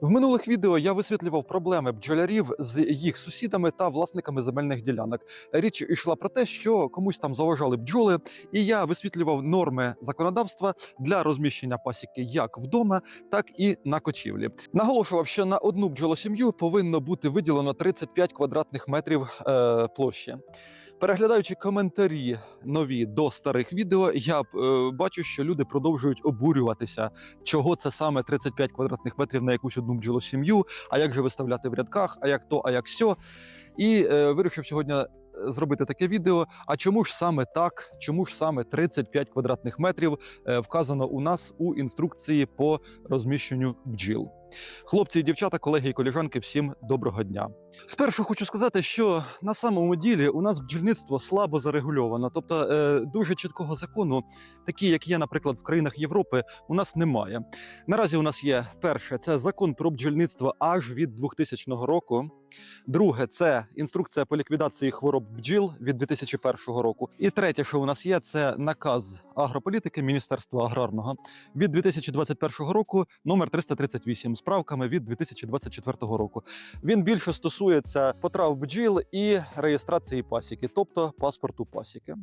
В минулих відео я висвітлював проблеми бджолярів з їх сусідами та власниками земельних ділянок. Річ йшла про те, що комусь там заважали бджоли, і я висвітлював норми законодавства для розміщення пасіки як вдома, так і на кочівлі. Наголошував, що на одну бджолосім'ю повинно бути виділено 35 квадратних метрів е, площі. Переглядаючи коментарі нові до старих відео, я е, бачу, що люди продовжують обурюватися, чого це саме 35 квадратних метрів на якусь одну бджолосім'ю, а як же виставляти в рядках, а як то, а як сьо. І е, вирішив сьогодні е, зробити таке відео. А чому ж саме так? Чому ж саме 35 квадратних метрів е, вказано у нас у інструкції по розміщенню бджіл? Хлопці і дівчата, колеги і коліжанки, всім доброго дня. Спершу хочу сказати, що на самому ділі у нас бджільництво слабо зарегульовано, тобто е, дуже чіткого закону, такі як є, наприклад, в країнах Європи, у нас немає. Наразі у нас є перше це закон про бджільництво аж від 2000 року. Друге, це інструкція по ліквідації хвороб бджіл від 2001 року. І третє, що у нас є, це наказ агрополітики Міністерства аграрного від 2021 року, номер 338, з правками від 2024 року. Він більше стосується потрав бджіл і реєстрації пасіки, тобто паспорту пасіки.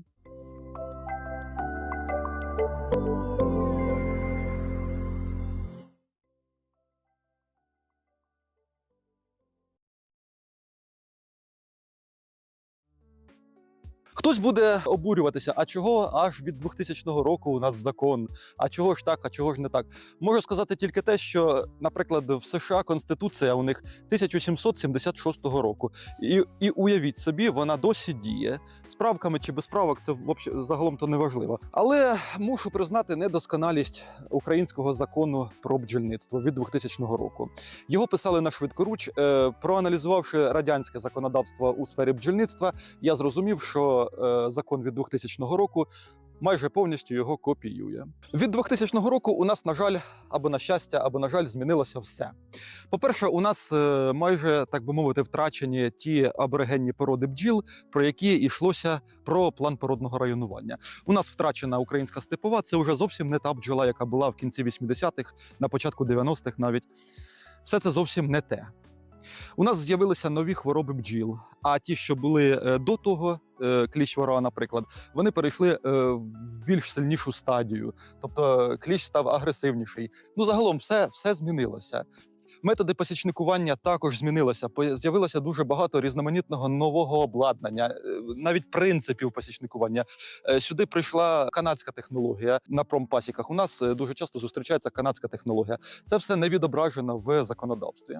Хтось буде обурюватися, а чого аж від 2000 року у нас закон? А чого ж так, а чого ж не так? Можу сказати тільки те, що, наприклад, в США Конституція у них 1776 року. І, і уявіть собі, вона досі діє. З правками чи без правок це загалом то не важливо. Але мушу признати недосконалість українського закону про бджільництво від 2000 року. Його писали на швидкоруч. Е, проаналізувавши радянське законодавство у сфері бджільництва, я зрозумів, що закон від 2000 року майже повністю його копіює. Від 2000 року у нас, на жаль, або на щастя, або на жаль, змінилося все. По-перше, у нас е, майже так би мовити втрачені ті аборигенні породи бджіл, про які йшлося про план породного районування. У нас втрачена українська степова. Це вже зовсім не та бджола, яка була в кінці 80-х, на початку 90-х навіть. Все це зовсім не те. У нас з'явилися нові хвороби бджіл. А ті, що були е, до того, е, кліщ ворога, наприклад, вони перейшли е, в більш сильнішу стадію. Тобто кліщ став агресивніший. Ну загалом, все, все змінилося. Методи посічникування також змінилися. З'явилося дуже багато різноманітного нового обладнання, навіть принципів посічникування. Сюди прийшла канадська технологія на промпасіках. У нас дуже часто зустрічається канадська технологія. Це все не відображено в законодавстві.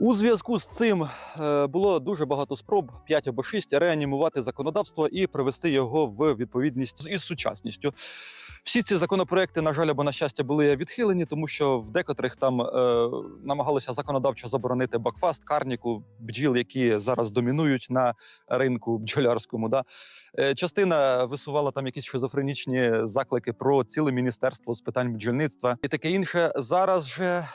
У зв'язку з цим е, було дуже багато спроб 5 або 6 реанімувати законодавство і привести його в відповідність із сучасністю. Всі ці законопроекти, на жаль, або на щастя, були відхилені, тому що в декотрих там е, намагалися законодавчо заборонити бакфаст, карніку, бджіл, які зараз домінують на ринку бджолярському. Да? Е, частина висувала там якісь шизофренічні заклики про ціле міністерство з питань бджільництва і таке інше. Зараз же е,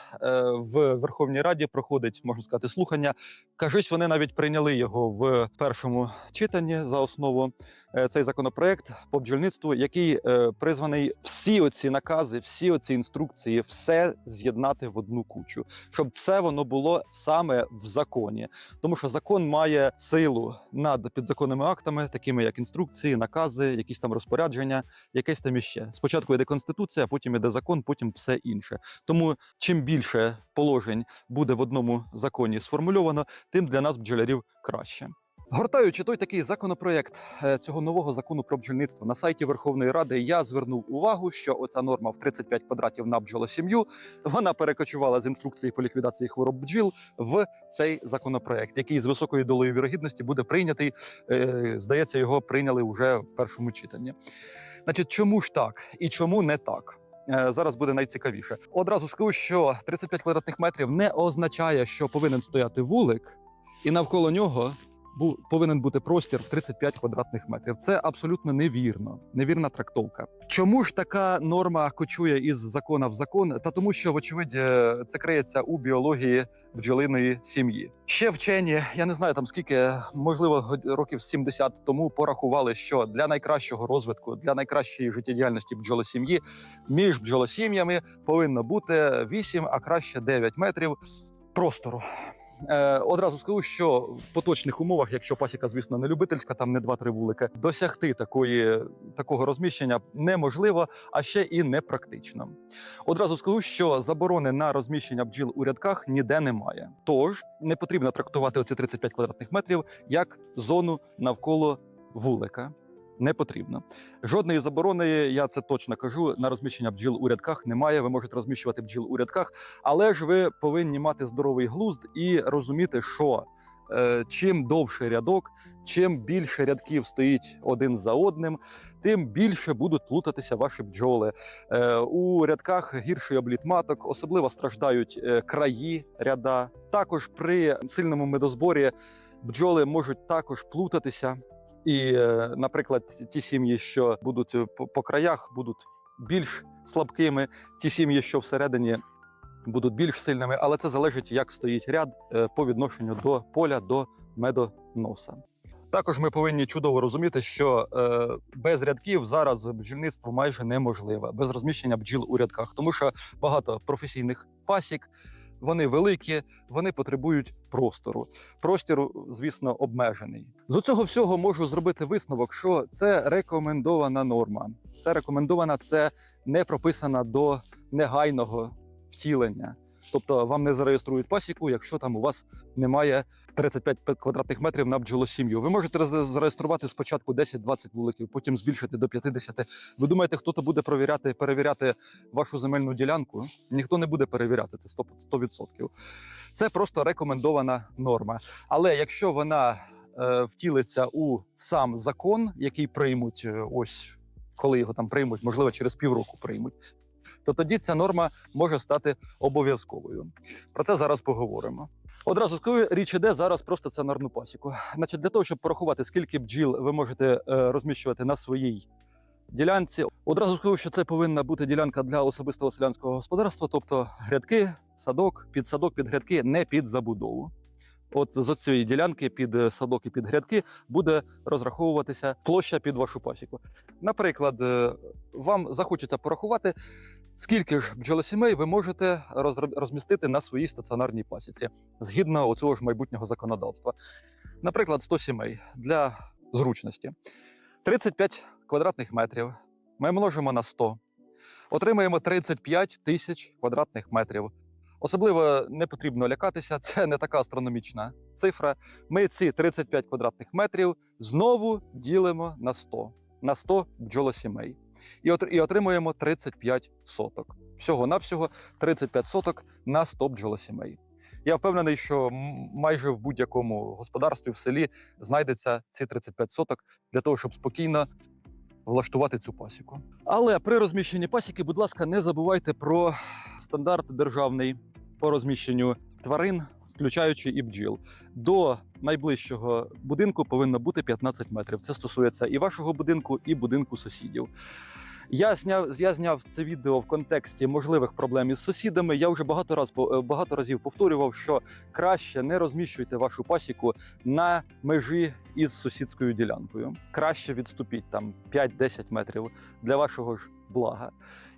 в Верховній Раді проходить, можна сказати, слухання. Кажись, вони навіть прийняли його в першому читанні за основу. е, Цей законопроект по бджільництву, який е, призваний всі оці накази, всі оці інструкції, все з'єднати в одну кучу, щоб все воно було саме в законі. Тому що закон має силу над підзаконними актами, такими як інструкції, накази, якісь там розпорядження, якесь там іще. Спочатку йде конституція, потім іде закон, потім все інше. Тому чим більше положень буде в одному законі сформульовано, тим для нас бджолярів краще. Гортаючи той такий законопроект е, цього нового закону про бджільництво на сайті Верховної Ради, я звернув увагу, що оця норма в 35 квадратів на бджолосім'ю вона перекочувала з інструкції по ліквідації хвороб бджіл в цей законопроект, який з високою долею вірогідності буде прийнятий. Е, Здається, його прийняли вже в першому читанні. Значить, чому ж так і чому не так? Е, Зараз буде найцікавіше. Одразу скажу, що 35 квадратних метрів не означає, що повинен стояти вулик, і навколо нього повинен бути простір в 35 квадратних метрів. Це абсолютно невірно, невірна трактовка. Чому ж така норма кочує із закона в закон? Та тому, що, вочевидь, е, це криється у біології бджолиної сім'ї. Ще вчені, я не знаю там скільки, можливо, років 70 тому порахували, що для найкращого розвитку, для найкращої життєдіяльності бджолосім'ї між бджолосім'ями повинно бути 8, а краще 9 метрів простору. Е, одразу скажу, що в поточних умовах, якщо пасіка, звісно, не любительська, там не 2-3 вулики, досягти такої, такого розміщення неможливо, а ще і непрактично. Одразу скажу, що заборони на розміщення бджіл у рядках ніде немає. Тож не потрібно трактувати оці 35 квадратних метрів як зону навколо вулика. Не потрібно. Жодної заборони, я це точно кажу, на розміщення бджіл у рядках немає. Ви можете розміщувати бджіл у рядках, але ж ви повинні мати здоровий глузд і розуміти, що е, чим довший рядок, чим більше рядків стоїть один за одним, тим більше будуть плутатися ваші бджоли. Е, у рядках гірший обліт маток, особливо страждають е, краї ряда. Також при сильному медозборі бджоли можуть також плутатися. І, е, наприклад, ті сім'ї, що будуть е, по, краях, будуть більш слабкими, ті сім'ї, що всередині будуть більш сильними, але це залежить, як стоїть ряд е, по відношенню до поля, до медоноса. Також ми повинні чудово розуміти, що без рядків зараз бджільництво майже неможливе, без розміщення бджіл у рядках, тому що багато професійних пасік. Вони великі, вони потребують простору. Простір, звісно, обмежений. З цього всього можу зробити висновок, що це рекомендована норма. Це рекомендована, це не прописана до негайного втілення. Тобто вам не зареєструють пасіку, якщо там у вас немає 35 квадратних метрів на бджолосім'ю. Ви можете зареєструвати спочатку 10-20 вуликів, потім збільшити до 50. Ви думаєте, хто-то буде перевіряти, перевіряти вашу земельну ділянку? Ніхто не буде перевіряти це 100%. 100%. Це просто рекомендована норма. Але якщо вона е, втілиться у сам закон, який приймуть е, ось коли його там приймуть, можливо, через півроку приймуть, то тоді ця норма може стати обов'язковою. Про це зараз поговоримо. Одразу скажу, річ іде зараз про стаціонарну пасіку. Значить, для того, щоб порахувати, скільки бджіл ви можете е, розміщувати на своїй ділянці, одразу скажу, що це повинна бути ділянка для особистого селянського господарства, тобто грядки, садок, під садок, під грядки, не під забудову. От з цієї ділянки під е, садок і під грядки буде розраховуватися площа під вашу пасіку. Наприклад, е, вам захочеться порахувати, скільки ж бджолосімей ви можете розмістити на своїй стаціонарній пасіці згідно оцього ж майбутнього законодавства. Наприклад, 100 сімей для зручності. 35 квадратних метрів ми множимо на 100. Отримаємо 35 тисяч квадратних метрів. Особливо не потрібно лякатися, це не така астрономічна цифра. Ми ці 35 квадратних метрів знову ділимо на 100, на 100 бджолосімей. І, от, і отримуємо 35 соток. Всього-навсього 35 соток на 100 бджолосімей. Я впевнений, що майже в будь-якому господарстві в селі знайдеться ці 35 соток для того, щоб спокійно влаштувати цю пасіку. Але при розміщенні пасіки, будь ласка, не забувайте про стандарт державний по розміщенню тварин, включаючи і бджіл. До найближчого будинку повинно бути 15 метрів. Це стосується і вашого будинку, і будинку сусідів. Я зняв, я зняв це відео в контексті можливих проблем із сусідами. Я вже багато раз е, багато разів повторював, що краще не розміщуйте вашу пасіку на межі із сусідською ділянкою. Краще відступіть там 5-10 метрів для вашого ж блага.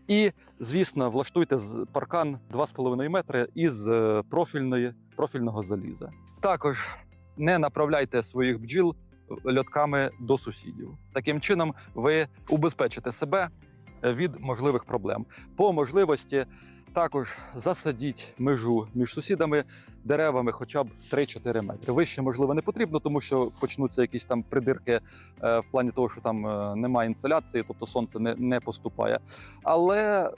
І, звісно, влаштуйте паркан 2,5 метри із е, профільної, профільного заліза. Також не направляйте своїх бджіл льотками до сусідів. Таким чином, ви убезпечите себе е, від можливих проблем. По можливості також засадіть межу між сусідами деревами хоча б 3-4 метри. Вище, можливо, не потрібно, тому що почнуться якісь там придирки е, в плані того, що там е, немає інсоляції, тобто сонце не, не поступає. Але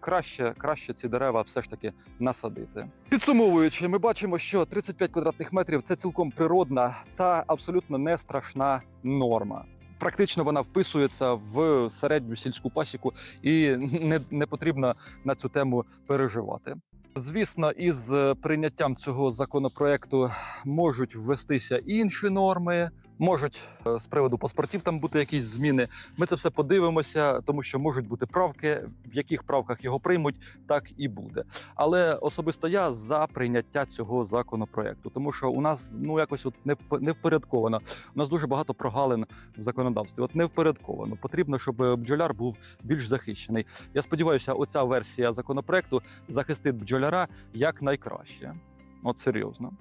краще, краще ці дерева все ж таки насадити. Підсумовуючи, ми бачимо, що 35 квадратних метрів це цілком природна та абсолютно не страшна норма. Практично вона вписується в середню сільську пасіку, і не, не потрібно на цю тему переживати. Звісно, із е, прийняттям цього законопроекту можуть ввестися інші норми, можуть е, з приводу паспортів там бути якісь зміни. Ми це все подивимося, тому що можуть бути правки, в яких правках його приймуть, так і буде. Але особисто я за прийняття цього законопроекту, тому що у нас ну якось от не не впорядковано. У нас дуже багато прогалин в законодавстві. От не впорядковано. Потрібно, щоб бджоляр був більш захищений. Я сподіваюся, оця версія законопроекту захистить бджоляра якнайкраще. От серйозно.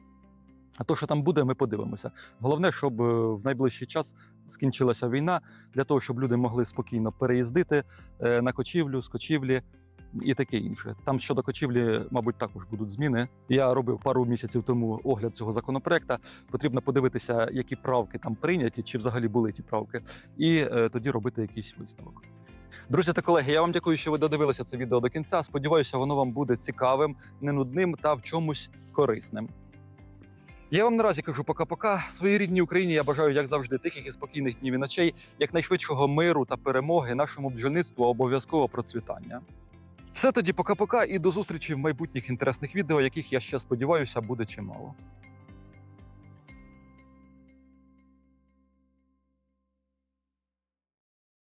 А то, що там буде, ми подивимося. Головне, щоб е, в найближчий час скінчилася війна, для того, щоб люди могли спокійно переїздити е, на кочівлю, з кочівлі і таке інше. Там щодо кочівлі, мабуть, також будуть зміни. Я робив пару місяців тому огляд цього законопроекту. Потрібно подивитися, які правки там прийняті, чи взагалі були ті правки, і е, тоді робити якийсь висновок. Друзі та колеги, я вам дякую, що ви додивилися це відео до кінця. Сподіваюся, воно вам буде цікавим, не нудним та в чомусь корисним. Я вам наразі кажу пока-пока. Своїй рідній Україні я бажаю, як завжди, тихих і спокійних днів і ночей, якнайшвидшого миру та перемоги нашому бджільництву обов'язково процвітання. Все тоді пока-пока і до зустрічі в майбутніх інтересних відео, яких я ще сподіваюся буде чимало.